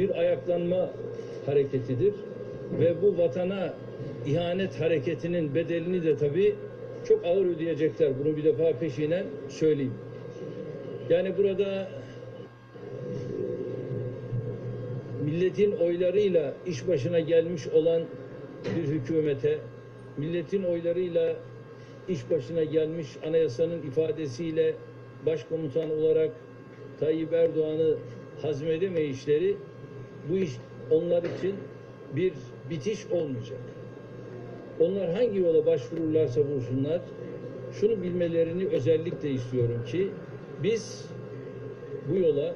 bir ayaklanma hareketidir. Ve bu vatana ihanet hareketinin bedelini de tabii çok ağır ödeyecekler. Bunu bir defa peşinen söyleyeyim. Yani burada milletin oylarıyla iş başına gelmiş olan bir hükümete, milletin oylarıyla iş başına gelmiş anayasanın ifadesiyle başkomutan olarak Tayyip Erdoğan'ı hazmedemeyişleri bu iş onlar için bir bitiş olmayacak. Onlar hangi yola başvururlarsa vursunlar, şunu bilmelerini özellikle istiyorum ki biz bu yola,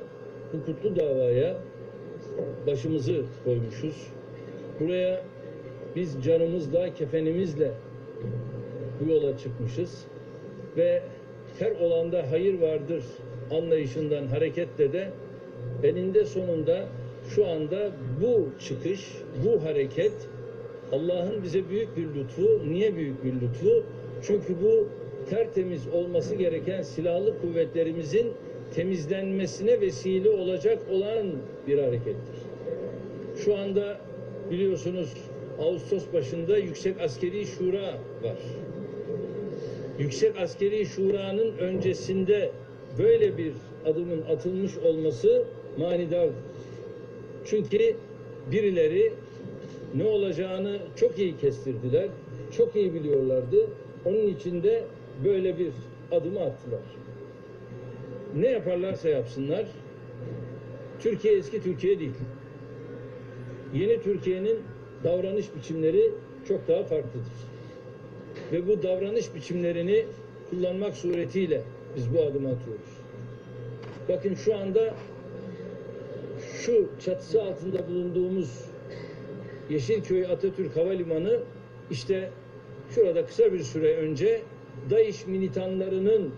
bu kutlu davaya başımızı koymuşuz. Buraya biz canımızla, kefenimizle bu yola çıkmışız ve her olanda hayır vardır anlayışından hareketle de eninde sonunda şu anda bu çıkış, bu hareket Allah'ın bize büyük bir lütfu. Niye büyük bir lütfu? Çünkü bu tertemiz olması gereken silahlı kuvvetlerimizin temizlenmesine vesile olacak olan bir harekettir. Şu anda biliyorsunuz Ağustos başında Yüksek Askeri Şura var. Yüksek Askeri Şura'nın öncesinde böyle bir adımın atılmış olması manidardır. Çünkü birileri ne olacağını çok iyi kestirdiler, çok iyi biliyorlardı. Onun için de böyle bir adımı attılar. Ne yaparlarsa yapsınlar, Türkiye eski Türkiye değil. Yeni Türkiye'nin davranış biçimleri çok daha farklıdır. Ve bu davranış biçimlerini kullanmak suretiyle biz bu adımı atıyoruz. Bakın şu anda şu çatısı altında bulunduğumuz Yeşilköy Atatürk Havalimanı işte şurada kısa bir süre önce DAEŞ militanlarının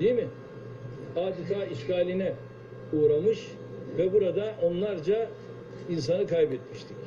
değil mi? Adeta işgaline uğramış ve burada onlarca insanı kaybetmiştik.